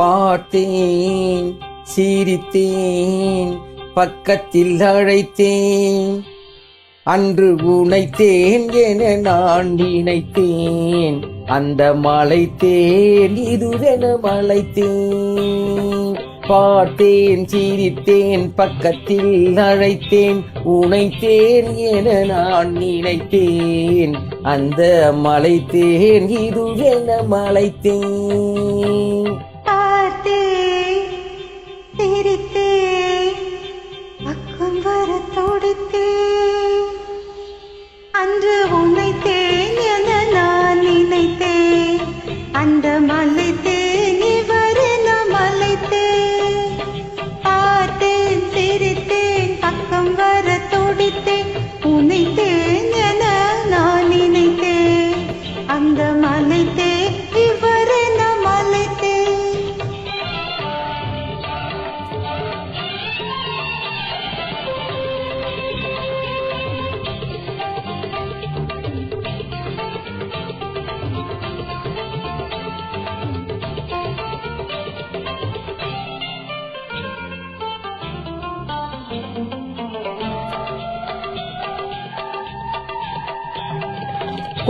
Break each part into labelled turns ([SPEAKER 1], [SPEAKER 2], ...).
[SPEAKER 1] பார்த்தேன் சிரித்தேன் பக்கத்தில் அழைத்தேன். அன்று உனைத்தேன் என நான் நினைத்தேன். அந்த மலைத்தேன் இதுவென மலைத்தேன். பார்த்தேன் சிரித்தேன் பக்கத்தில் அழைத்தேன். உனைத்தேன் என நான் நினைத்தேன். அந்த மலைத்தேன் இதுவென மலைத்தேன்.
[SPEAKER 2] சிரித்தேன்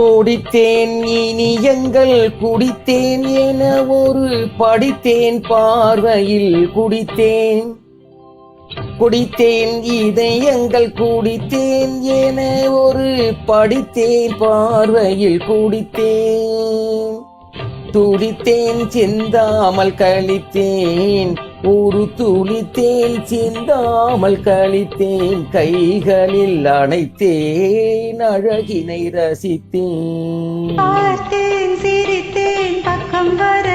[SPEAKER 1] குடித்தேன் இனி எங்கள் குடித்தேன் என ஒரு படித்தேன் பார்வையில் குடித்தேன். குடித்தேன் இதை எங்கள் குடித்தேன் என ஒரு படித்தேன் பார்வையில் குடித்தேன். துடித்தேன் சிந்தாமல் கழித்தேன். ஒரு துளித்தேன் சிந்தாமல் கழித்தேன். கைகளில் அணைத்தேன் அழகினை ரசித்தேன்.
[SPEAKER 2] பார்த்தேன் சிரித்தேன் பக்கம் வர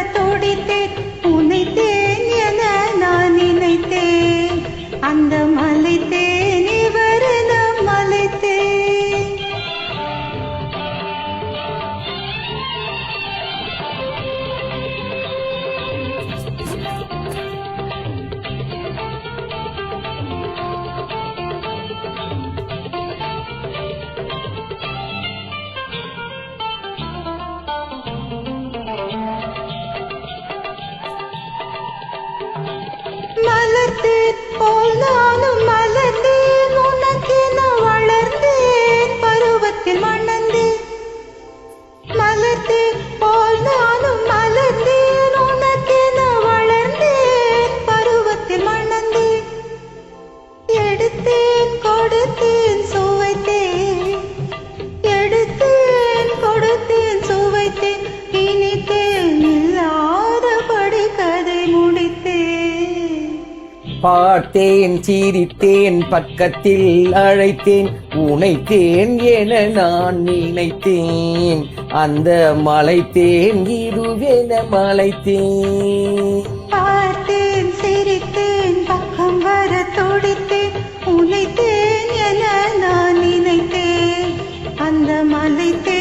[SPEAKER 2] போல்
[SPEAKER 1] பார்த்தேன் சிரித்தேன் பக்கத்தில் அழைத்தேன். உனைத்தேன் என நான் நினைத்தேன். அந்த மலைத்தேன் இதுவென மலைத்தேன்.
[SPEAKER 2] பார்த்தேன் சிரித்தேன் பக்கம் வர துடித்தேன். உனைத்தேன் என நான் நினைத்தேன். அந்த மலைத்தேன்?